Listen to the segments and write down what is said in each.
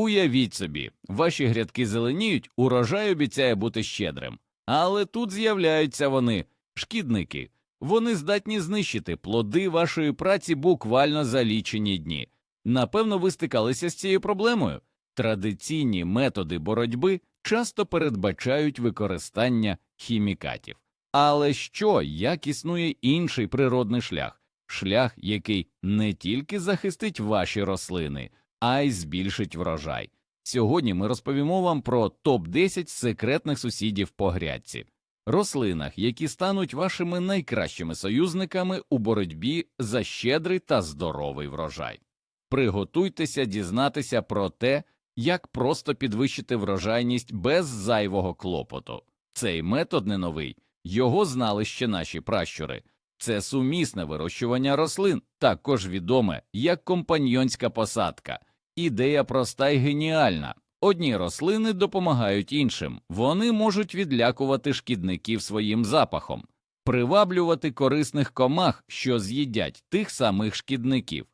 Уявіть собі, ваші грядки зеленіють, урожай обіцяє бути щедрим. Але тут з'являються вони, шкідники. Вони здатні знищити плоди вашої праці буквально за лічені дні. Напевно, ви стикалися з цією проблемою. Традиційні методи боротьби часто передбачають використання хімікатів. Але що, як існує інший природний шлях? Шлях, який не тільки захистить ваші рослини, а й збільшить врожай. Сьогодні ми розповімо вам про топ-10 секретних сусідів по грядці, рослинах, які стануть вашими найкращими союзниками у боротьбі за щедрий та здоровий врожай. Приготуйтеся дізнатися про те, як просто підвищити врожайність без зайвого клопоту. Цей метод не новий, його знали ще наші пращури. Це сумісне вирощування рослин, також відоме як компаньйонська посадка. Ідея проста і геніальна. Одні рослини допомагають іншим, вони можуть відлякувати шкідників своїм запахом, приваблювати корисних комах, що з'їдять тих самих шкідників,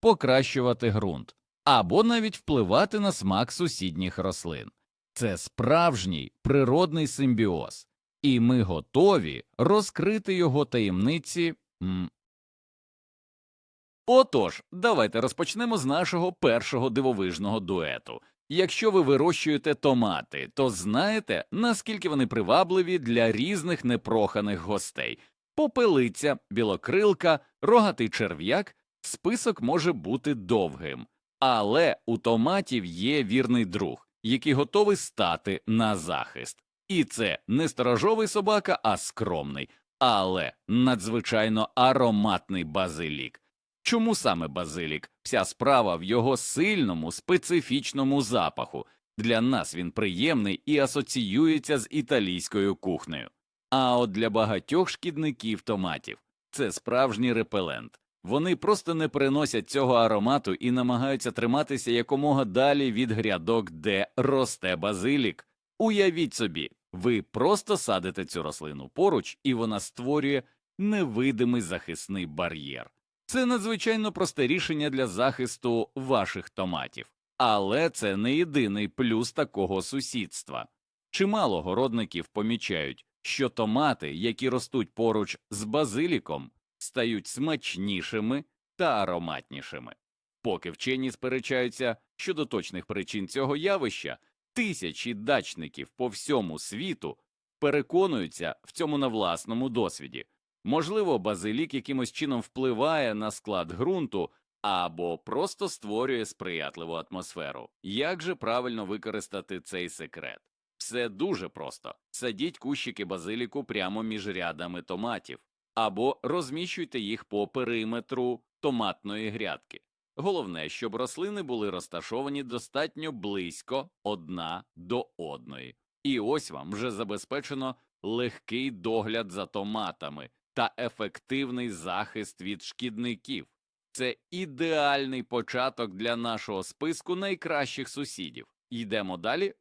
покращувати ґрунт або навіть впливати на смак сусідніх рослин. Це справжній природний симбіоз, і ми готові розкрити його таємниці. Отож, давайте розпочнемо з нашого першого дивовижного дуету. Якщо ви вирощуєте томати, то знаєте, наскільки вони привабливі для різних непроханих гостей. Попелиця, білокрилка, рогатий черв'як список може бути довгим, але у томатів є вірний друг, який готовий стати на захист. І це не сторожовий собака, а скромний, але надзвичайно ароматний базилік. Чому саме базилік? Вся справа в його сильному, специфічному запаху. Для нас він приємний і асоціюється з італійською кухнею. А от для багатьох шкідників томатів це справжній репелент. Вони просто не приносять цього аромату і намагаються триматися якомога далі від грядок, де росте базилік. Уявіть собі, ви просто садите цю рослину поруч, і вона створює невидимий захисний бар'єр. Це надзвичайно просте рішення для захисту ваших томатів, але це не єдиний плюс такого сусідства. Чимало городників помічають, що томати, які ростуть поруч з базиліком, стають смачнішими та ароматнішими. Поки вчені сперечаються щодо точних причин цього явища, тисячі дачників по всьому світу переконуються в цьому на власному досвіді. Можливо, базилік якимось чином впливає на склад ґрунту або просто створює сприятливу атмосферу. Як же правильно використати цей секрет? Все дуже просто садіть кущики базиліку прямо між рядами томатів, або розміщуйте їх по периметру томатної грядки. Головне, щоб рослини були розташовані достатньо близько одна до одної. І ось вам вже забезпечено легкий догляд за томатами та ефективний захист від шкідників. Це ідеальний початок для нашого списку найкращих сусідів. Йдемо далі.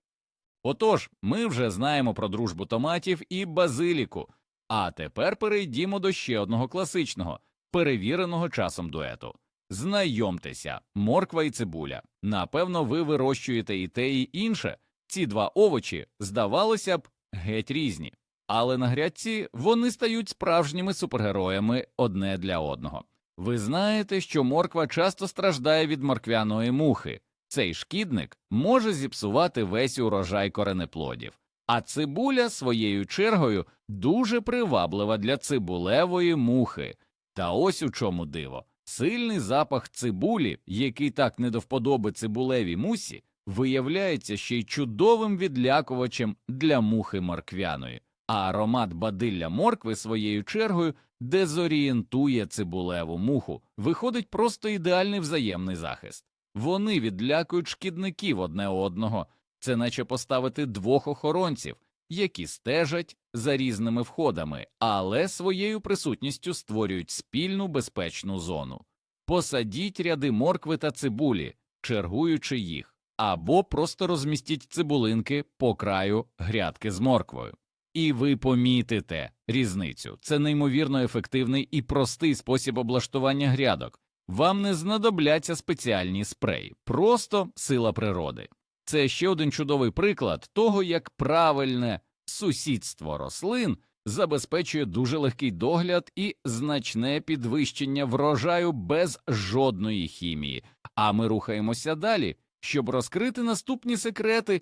Отож, ми вже знаємо про дружбу томатів і базиліку. А тепер перейдімо до ще одного класичного, перевіреного часом дуету. Знайомтеся, морква і цибуля. Напевно, ви вирощуєте і те, і інше. Ці два овочі, здавалося б, геть різні. Але на грядці вони стають справжніми супергероями одне для одного. Ви знаєте, що морква часто страждає від морквяної мухи. Цей шкідник може зіпсувати весь урожай коренеплодів, а цибуля своєю чергою дуже приваблива для цибулевої мухи. Та ось у чому диво. Сильний запах цибулі, який так не до вподоби цибулевій мусі, виявляється ще й чудовим відлякувачем для мухи морквяної, а аромат бадилля моркви своєю чергою дезорієнтує цибулеву муху, виходить просто ідеальний взаємний захист. Вони відлякують шкідників одне одного, це наче поставити двох охоронців, які стежать за різними входами, але своєю присутністю створюють спільну безпечну зону. Посадіть ряди моркви та цибулі, чергуючи їх, або просто розмістіть цибулинки по краю грядки з морквою. І ви помітите різницю. Це неймовірно ефективний і простий спосіб облаштування грядок. Вам не знадобляться спеціальні спреї, просто сила природи. Це ще один чудовий приклад того, як правильне сусідство рослин забезпечує дуже легкий догляд і значне підвищення врожаю без жодної хімії. А ми рухаємося далі, щоб розкрити наступні секрети.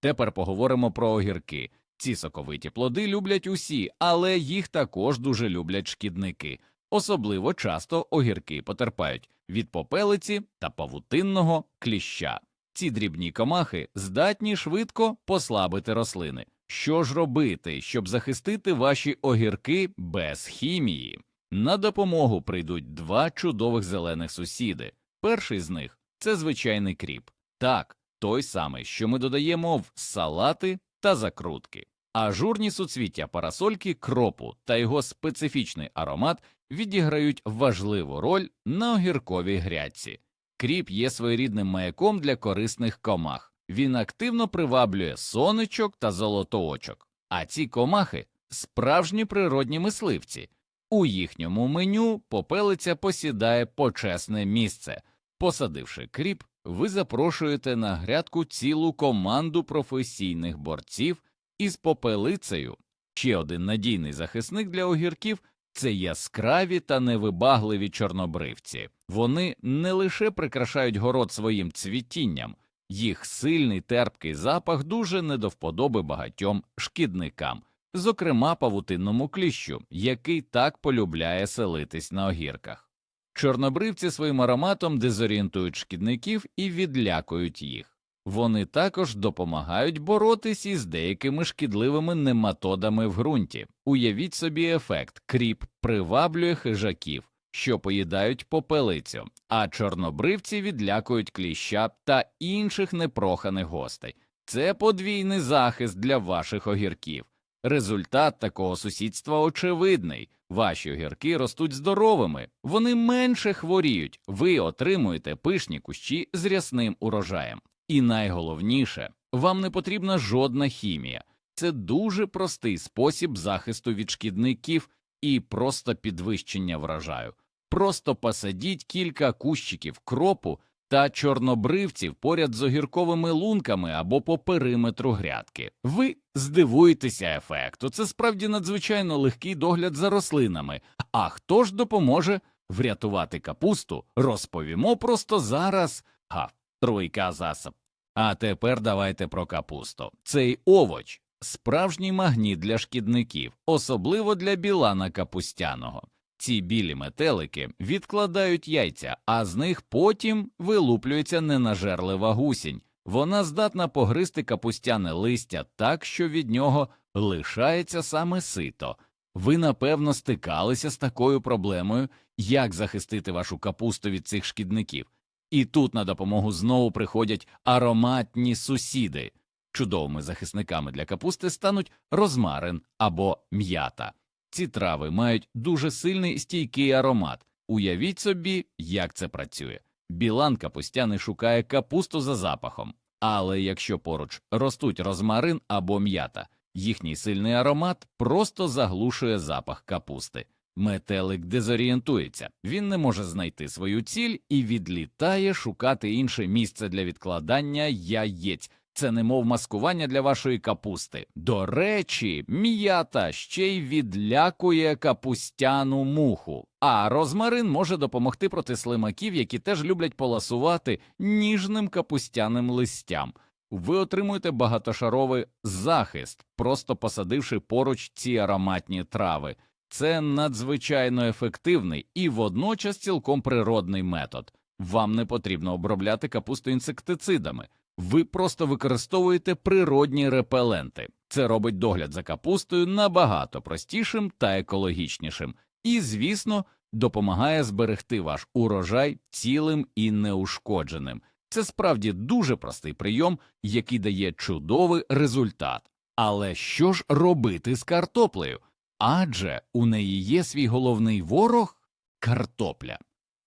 Тепер поговоримо про огірки. Ці соковиті плоди люблять усі, але їх також дуже люблять шкідники. Особливо часто огірки потерпають від попелиці та павутинного кліща. Ці дрібні комахи здатні швидко послабити рослини. Що ж робити, щоб захистити ваші огірки без хімії? На допомогу прийдуть два чудових зелених сусіди. Перший з них це звичайний кріп. Так, той самий, що ми додаємо в салати та закрутки. Ажурні суцвіття парасольки кропу та його специфічний аромат відіграють важливу роль на огірковій грядці. Кріп є своєрідним маяком для корисних комах. Він активно приваблює сонечок та золотоочок. А ці комахи справжні природні мисливці. У їхньому меню попелиця посідає почесне місце. Посадивши кріп, ви запрошуєте на грядку цілу команду професійних борців із попелицею. Ще один надійний захисник для огірків це яскраві та невибагливі чорнобривці. Вони не лише прикрашають город своїм цвітінням, їх сильний терпкий запах дуже не до вподоби багатьом шкідникам, зокрема павутинному кліщу, який так полюбляє селитись на огірках. Чорнобривці своїм ароматом дезорієнтують шкідників і відлякують їх. Вони також допомагають боротись із деякими шкідливими нематодами в ґрунті. Уявіть собі ефект кріп приваблює хижаків, що поїдають попелицю, а чорнобривці відлякують кліща та інших непроханих гостей. Це подвійний захист для ваших огірків. Результат такого сусідства очевидний. Ваші огірки ростуть здоровими, вони менше хворіють, ви отримуєте пишні кущі з рясним урожаєм. І найголовніше, вам не потрібна жодна хімія. Це дуже простий спосіб захисту від шкідників і просто підвищення врожаю. Просто посадіть кілька кущиків кропу та чорнобривців поряд з огірковими лунками або по периметру грядки. Ви здивуєтеся ефекту. Це справді надзвичайно легкий догляд за рослинами. А хто ж допоможе врятувати капусту? Розповімо просто зараз. Га, тройка засоб. А тепер давайте про капусту. Цей овоч справжній магніт для шкідників, особливо для білана капустяного. Ці білі метелики відкладають яйця, а з них потім вилуплюється ненажерлива гусінь. Вона здатна погризти капустяне листя так, що від нього лишається саме сито. Ви напевно стикалися з такою проблемою, як захистити вашу капусту від цих шкідників. І тут на допомогу знову приходять ароматні сусіди. Чудовими захисниками для капусти стануть розмарин або м'ята. Ці трави мають дуже сильний стійкий аромат. Уявіть собі, як це працює. Білан капустяний шукає капусту за запахом, але якщо поруч ростуть розмарин або м'ята, їхній сильний аромат просто заглушує запах капусти. Метелик дезорієнтується, він не може знайти свою ціль і відлітає шукати інше місце для відкладання яєць. Це немов маскування для вашої капусти. До речі, м'ята ще й відлякує капустяну муху, а розмарин може допомогти проти слимаків, які теж люблять поласувати ніжним капустяним листям. Ви отримуєте багатошаровий захист, просто посадивши поруч ці ароматні трави. Це надзвичайно ефективний і водночас цілком природний метод. Вам не потрібно обробляти капусту інсектицидами. Ви просто використовуєте природні репеленти. Це робить догляд за капустою набагато простішим та екологічнішим, і, звісно, допомагає зберегти ваш урожай цілим і неушкодженим. Це справді дуже простий прийом, який дає чудовий результат. Але що ж робити з картоплею? Адже у неї є свій головний ворог картопля.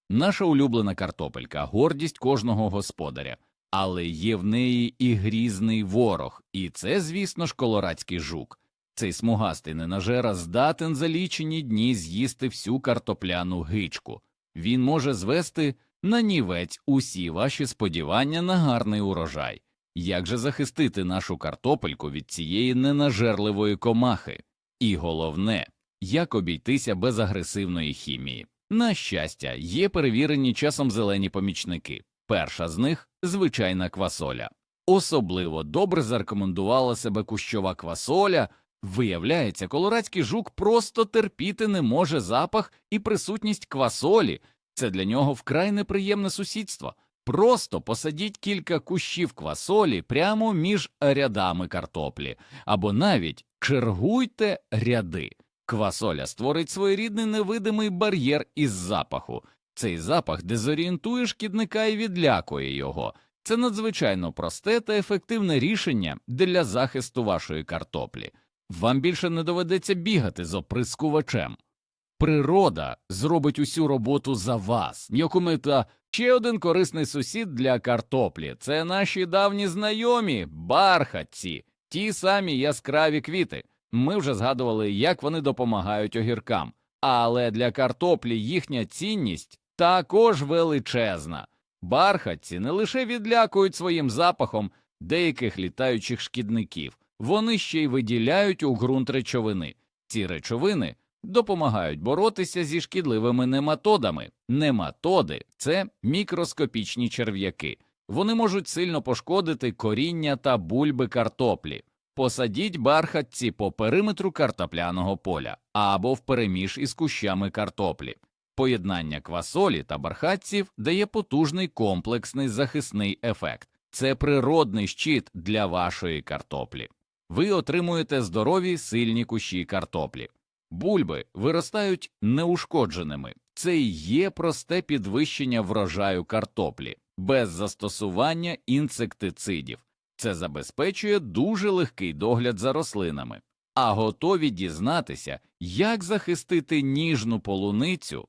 Наша улюблена картопелька, гордість кожного господаря, але є в неї і грізний ворог, і це, звісно ж, колорадський жук. Цей смугастий ненажера здатен за лічені дні з'їсти всю картопляну гичку. він може звести на нівець усі ваші сподівання на гарний урожай. Як же захистити нашу картопельку від цієї ненажерливої комахи? І головне, як обійтися без агресивної хімії? На щастя, є перевірені часом зелені помічники. Перша з них звичайна квасоля. Особливо добре зарекомендувала себе кущова квасоля. Виявляється, колорадський жук просто терпіти не може запах і присутність квасолі. Це для нього вкрай неприємне сусідство. Просто посадіть кілька кущів квасолі прямо між рядами картоплі, або навіть чергуйте ряди. Квасоля створить своєрідний невидимий бар'єр із запаху. Цей запах дезорієнтує шкідника і відлякує його. Це надзвичайно просте та ефективне рішення для захисту вашої картоплі. Вам більше не доведеться бігати з оприскувачем. Природа зробить усю роботу за вас. Якомета ще один корисний сусід для картоплі це наші давні знайомі, бархатці, ті самі яскраві квіти. Ми вже згадували, як вони допомагають огіркам, але для картоплі їхня цінність також величезна. Бархатці не лише відлякують своїм запахом деяких літаючих шкідників, вони ще й виділяють у ґрунт речовини. Ці речовини допомагають боротися зі шкідливими нематодами. Нематоди це мікроскопічні черв'яки. Вони можуть сильно пошкодити коріння та бульби картоплі. Посадіть бархатці по периметру картопляного поля або впереміж із кущами картоплі. Поєднання квасолі та бархатців дає потужний комплексний захисний ефект. Це природний щит для вашої картоплі. Ви отримуєте здорові сильні кущі картоплі. Бульби виростають неушкодженими. Це і є просте підвищення врожаю картоплі без застосування інсектицидів. Це забезпечує дуже легкий догляд за рослинами. А готові дізнатися, як захистити ніжну полуницю.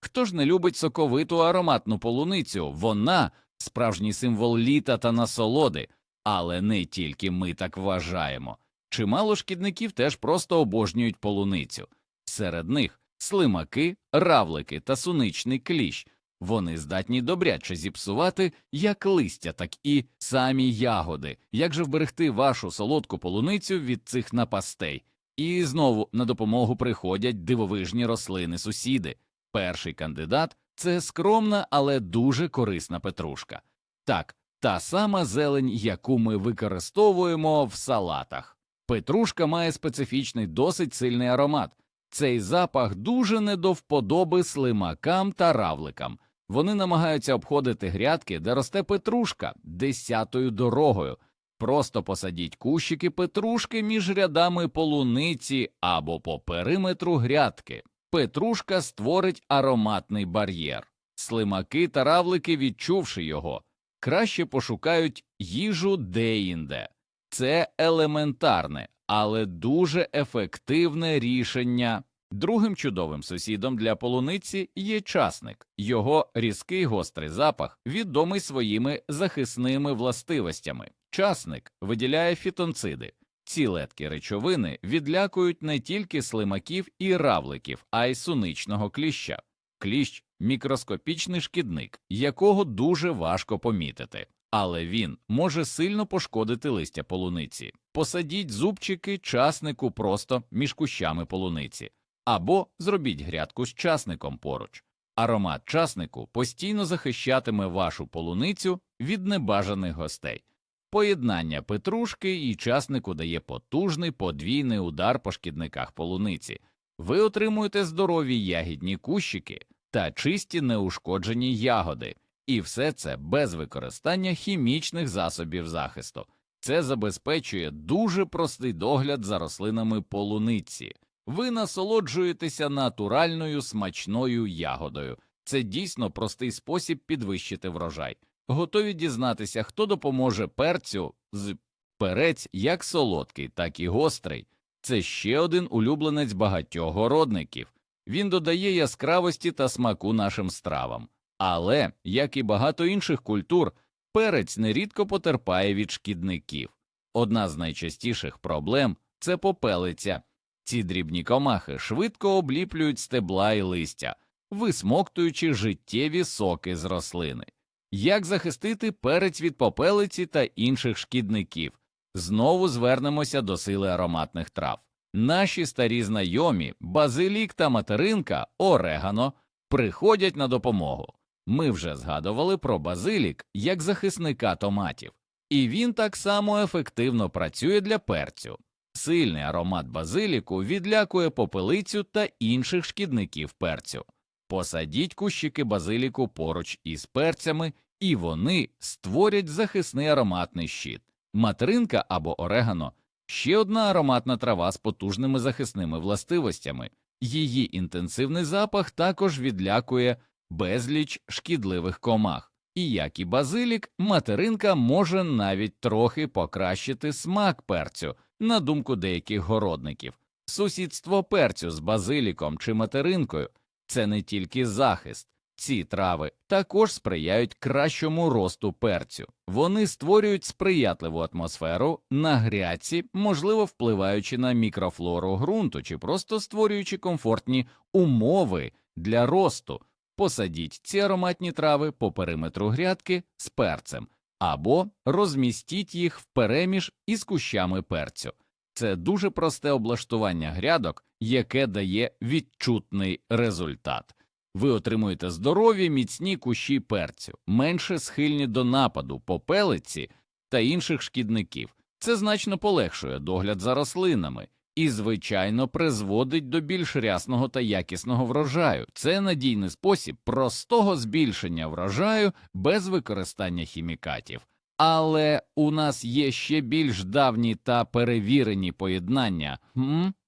Хто ж не любить соковиту ароматну полуницю? Вона справжній символ літа та насолоди, але не тільки ми так вважаємо. Чимало шкідників теж просто обожнюють полуницю. Серед них слимаки, равлики та суничний кліщ. Вони здатні добряче зіпсувати як листя, так і самі ягоди. Як же вберегти вашу солодку полуницю від цих напастей? І знову на допомогу приходять дивовижні рослини сусіди. Перший кандидат це скромна, але дуже корисна петрушка. Так, та сама зелень, яку ми використовуємо в салатах. Петрушка має специфічний досить сильний аромат. Цей запах дуже не до вподоби слимакам та равликам. Вони намагаються обходити грядки, де росте петрушка десятою дорогою. Просто посадіть кущики петрушки між рядами полуниці або по периметру грядки. Петрушка створить ароматний бар'єр. Слимаки та равлики, відчувши його, краще пошукають їжу деінде. Це елементарне, але дуже ефективне рішення. Другим чудовим сусідом для полуниці є часник. Його різкий гострий запах відомий своїми захисними властивостями. Часник виділяє фітонциди. Ці леткі речовини відлякують не тільки слимаків і равликів, а й суничного кліща. Кліщ мікроскопічний шкідник, якого дуже важко помітити, але він може сильно пошкодити листя полуниці. Посадіть зубчики часнику просто між кущами полуниці, або зробіть грядку з часником поруч. Аромат часнику постійно захищатиме вашу полуницю від небажаних гостей. Поєднання петрушки і часнику дає потужний подвійний удар по шкідниках полуниці. Ви отримуєте здорові ягідні кущики та чисті неушкоджені ягоди, і все це без використання хімічних засобів захисту. Це забезпечує дуже простий догляд за рослинами полуниці. Ви насолоджуєтеся натуральною смачною ягодою. Це дійсно простий спосіб підвищити врожай. Готові дізнатися, хто допоможе перцю з перець як солодкий, так і гострий. Це ще один улюбленець багатьох городників. Він додає яскравості та смаку нашим стравам. Але, як і багато інших культур, перець нерідко потерпає від шкідників. Одна з найчастіших проблем це попелиця. Ці дрібні комахи швидко обліплюють стебла і листя. висмоктуючи життєві соки з рослини. Як захистити перець від попелиці та інших шкідників? Знову звернемося до сили ароматних трав. Наші старі знайомі базилік та материнка орегано приходять на допомогу. Ми вже згадували про базилік як захисника томатів, і він так само ефективно працює для перцю. Сильний аромат базиліку відлякує попелицю та інших шкідників перцю. Посадіть кущики базиліку поруч із перцями, і вони створять захисний ароматний щит. Материнка або орегано ще одна ароматна трава з потужними захисними властивостями. Її інтенсивний запах також відлякує безліч шкідливих комах. І як і базилік, материнка може навіть трохи покращити смак перцю, на думку деяких городників. Сусідство перцю з базиліком чи материнкою це не тільки захист. Ці трави також сприяють кращому росту перцю. Вони створюють сприятливу атмосферу на грядці, можливо, впливаючи на мікрофлору ґрунту чи просто створюючи комфортні умови для росту. Посадіть ці ароматні трави по периметру грядки з перцем або розмістіть їх впереміж із кущами перцю. Це дуже просте облаштування грядок, яке дає відчутний результат. Ви отримуєте здорові міцні кущі перцю, менше схильні до нападу попелиці та інших шкідників. Це значно полегшує догляд за рослинами і, звичайно, призводить до більш рясного та якісного врожаю. Це надійний спосіб простого збільшення врожаю без використання хімікатів. Але у нас є ще більш давні та перевірені поєднання.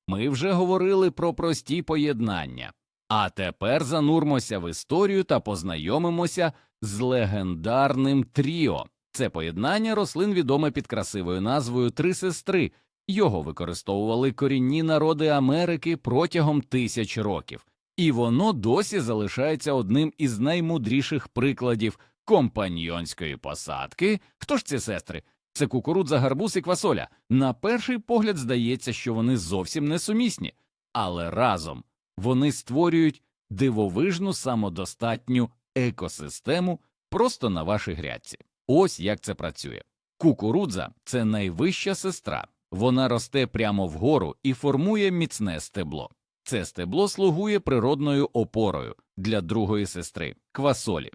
Ми вже говорили про прості поєднання. А тепер занурмося в історію та познайомимося з легендарним тріо. Це поєднання рослин відоме під красивою назвою Три сестри. Його використовували корінні народи Америки протягом тисяч років, і воно досі залишається одним із наймудріших прикладів компаньйонської посадки. Хто ж ці сестри? Це кукурудза, гарбуз і квасоля. На перший погляд здається, що вони зовсім не сумісні, але разом вони створюють дивовижну самодостатню екосистему просто на вашій грядці. Ось як це працює. Кукурудза це найвища сестра. Вона росте прямо вгору і формує міцне стебло. Це стебло слугує природною опорою для другої сестри квасолі.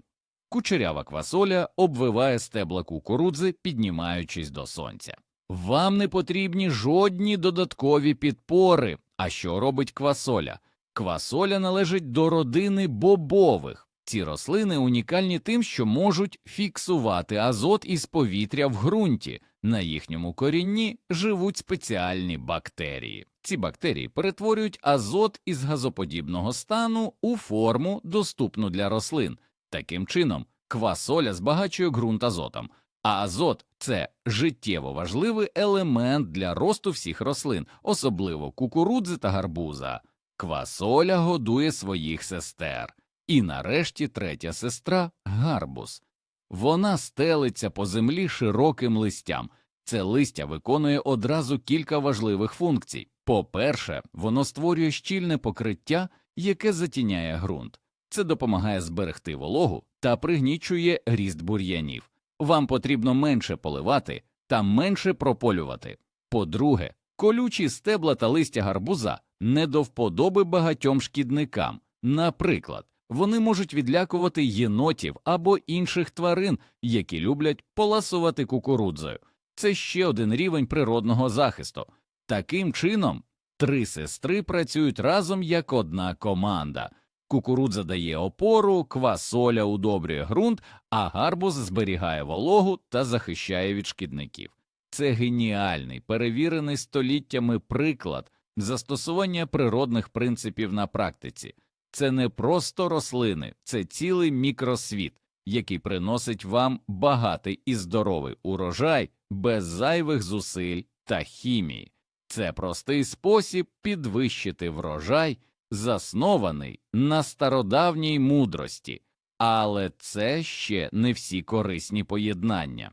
Кучерява квасоля обвиває стебла кукурудзи, піднімаючись до сонця. Вам не потрібні жодні додаткові підпори. А що робить квасоля? Квасоля належить до родини бобових. Ці рослини унікальні тим, що можуть фіксувати азот із повітря в ґрунті. На їхньому корінні живуть спеціальні бактерії. Ці бактерії перетворюють азот із газоподібного стану у форму, доступну для рослин. Таким чином, квасоля збагачує ґрунт азотом, а азот це життєво важливий елемент для росту всіх рослин, особливо кукурудзи та гарбуза. Квасоля годує своїх сестер. І нарешті третя сестра гарбуз. Вона стелиться по землі широким листям. Це листя виконує одразу кілька важливих функцій. По-перше, воно створює щільне покриття, яке затіняє ґрунт. Це допомагає зберегти вологу та пригнічує ріст бур'янів. Вам потрібно менше поливати та менше прополювати. По-друге, колючі стебла та листя гарбуза не до вподоби багатьом шкідникам. Наприклад, вони можуть відлякувати єнотів або інших тварин, які люблять поласувати кукурудзою. Це ще один рівень природного захисту. Таким чином, три сестри працюють разом як одна команда. Кукурудза дає опору, квасоля удобрює ґрунт, а гарбуз зберігає вологу та захищає від шкідників. Це геніальний, перевірений століттями приклад застосування природних принципів на практиці. Це не просто рослини, це цілий мікросвіт, який приносить вам багатий і здоровий урожай без зайвих зусиль та хімії. Це простий спосіб підвищити врожай, заснований на стародавній мудрості, але це ще не всі корисні поєднання.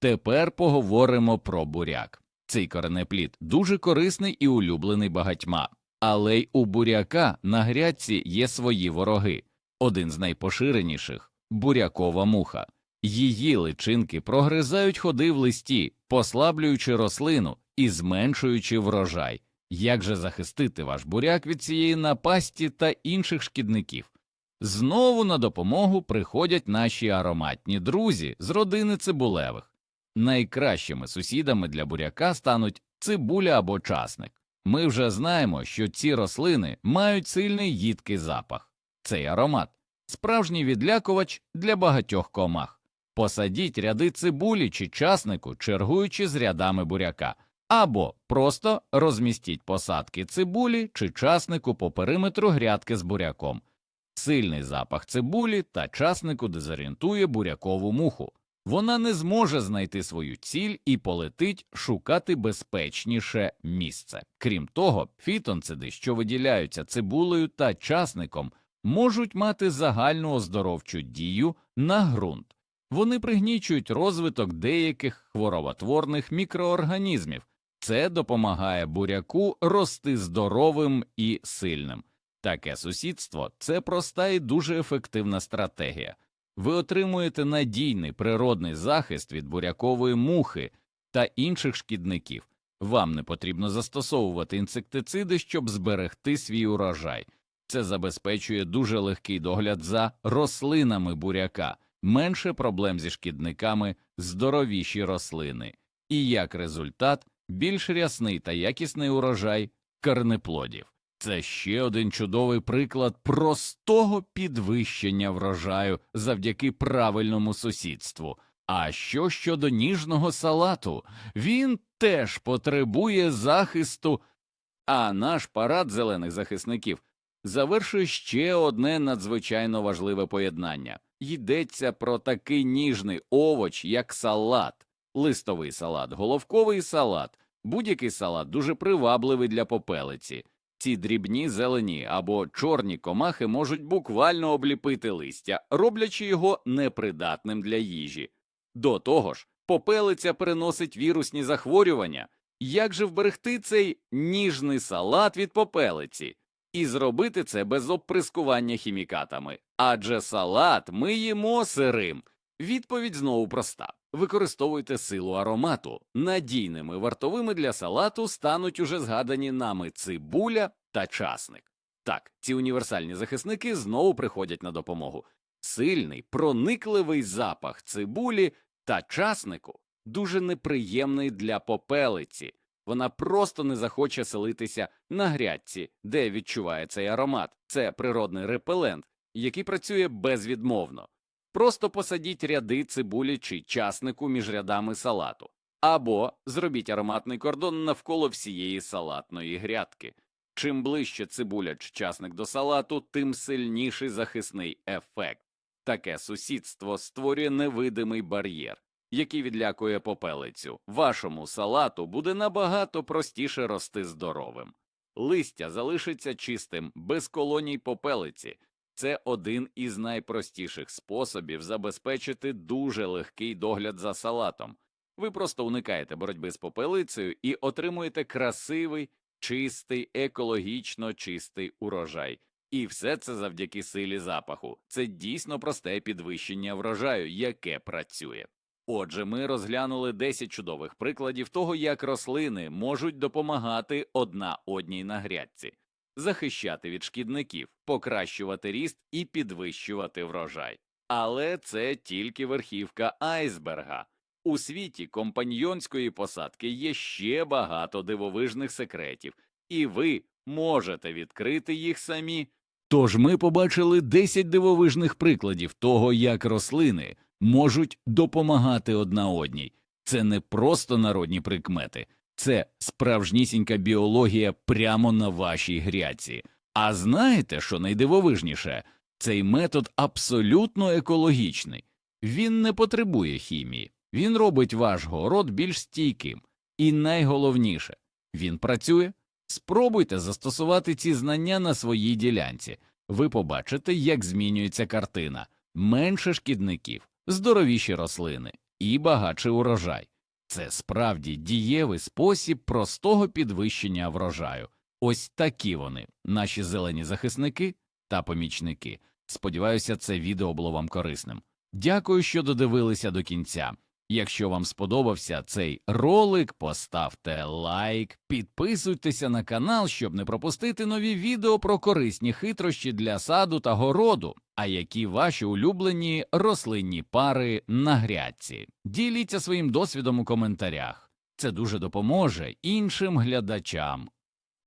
Тепер поговоримо про буряк. Цей коренеплід дуже корисний і улюблений багатьма. Але й у буряка на грядці є свої вороги. Один з найпоширеніших бурякова муха. Її личинки прогризають ходи в листі, послаблюючи рослину і зменшуючи врожай. Як же захистити ваш буряк від цієї напасті та інших шкідників? Знову на допомогу приходять наші ароматні друзі з родини цибулевих. Найкращими сусідами для буряка стануть цибуля або часник. Ми вже знаємо, що ці рослини мають сильний їдкий запах. Цей аромат справжній відлякувач для багатьох комах. Посадіть ряди цибулі чи часнику, чергуючи з рядами буряка, або просто розмістіть посадки цибулі чи часнику по периметру грядки з буряком. Сильний запах цибулі та часнику дезорієнтує бурякову муху. Вона не зможе знайти свою ціль і полетить шукати безпечніше місце. Крім того, фітонциди, що виділяються цибулею та часником, можуть мати загальну оздоровчу дію на ґрунт. Вони пригнічують розвиток деяких хвороботворних мікроорганізмів. Це допомагає буряку рости здоровим і сильним. Таке сусідство це проста і дуже ефективна стратегія. Ви отримуєте надійний природний захист від бурякової мухи та інших шкідників. Вам не потрібно застосовувати інсектициди, щоб зберегти свій урожай. Це забезпечує дуже легкий догляд за рослинами буряка, менше проблем зі шкідниками, здоровіші рослини, і як результат більш рясний та якісний урожай корнеплодів. Це ще один чудовий приклад простого підвищення врожаю завдяки правильному сусідству. А що щодо ніжного салату, він теж потребує захисту, а наш парад зелених захисників завершує ще одне надзвичайно важливе поєднання. Йдеться про такий ніжний овоч, як салат, листовий салат, головковий салат, будь-який салат дуже привабливий для попелиці. Ці дрібні зелені або чорні комахи можуть буквально обліпити листя, роблячи його непридатним для їжі. До того ж, попелиця переносить вірусні захворювання. Як же вберегти цей ніжний салат від попелиці? І зробити це без обприскування хімікатами. Адже салат ми їмо сирим. Відповідь знову проста. Використовуйте силу аромату. Надійними вартовими для салату стануть уже згадані нами цибуля та часник. Так, ці універсальні захисники знову приходять на допомогу. Сильний, проникливий запах цибулі та часнику дуже неприємний для попелиці. Вона просто не захоче селитися на грядці, де відчуває цей аромат. Це природний репелент, який працює безвідмовно. Просто посадіть ряди цибулі чи часнику між рядами салату, або зробіть ароматний кордон навколо всієї салатної грядки. Чим ближче цибуля чи часник до салату, тим сильніший захисний ефект. Таке сусідство створює невидимий бар'єр, який відлякує попелицю. Вашому салату буде набагато простіше рости здоровим. Листя залишиться чистим, без колоній попелиці. Це один із найпростіших способів забезпечити дуже легкий догляд за салатом. Ви просто уникаєте боротьби з попелицею і отримуєте красивий, чистий, екологічно чистий урожай. І все це завдяки силі запаху. Це дійсно просте підвищення врожаю, яке працює. Отже, ми розглянули 10 чудових прикладів того, як рослини можуть допомагати одна одній на грядці, захищати від шкідників, покращувати ріст і підвищувати врожай. Але це тільки верхівка айсберга. У світі компаньйонської посадки є ще багато дивовижних секретів, і ви можете відкрити їх самі. Тож ми побачили 10 дивовижних прикладів того, як рослини можуть допомагати одна одній. Це не просто народні прикмети, це справжнісінька біологія прямо на вашій грядці. А знаєте, що найдивовижніше? Цей метод абсолютно екологічний. Він не потребує хімії, він робить ваш город більш стійким. І найголовніше, він працює. Спробуйте застосувати ці знання на своїй ділянці. Ви побачите, як змінюється картина, менше шкідників, здоровіші рослини і багатший урожай. Це справді дієвий спосіб простого підвищення врожаю. Ось такі вони, наші зелені захисники та помічники. Сподіваюся, це відео було вам корисним. Дякую, що додивилися до кінця. Якщо вам сподобався цей ролик, поставте лайк, підписуйтеся на канал, щоб не пропустити нові відео про корисні хитрощі для саду та городу, а які ваші улюблені рослинні пари на грядці. Діліться своїм досвідом у коментарях. Це дуже допоможе іншим глядачам.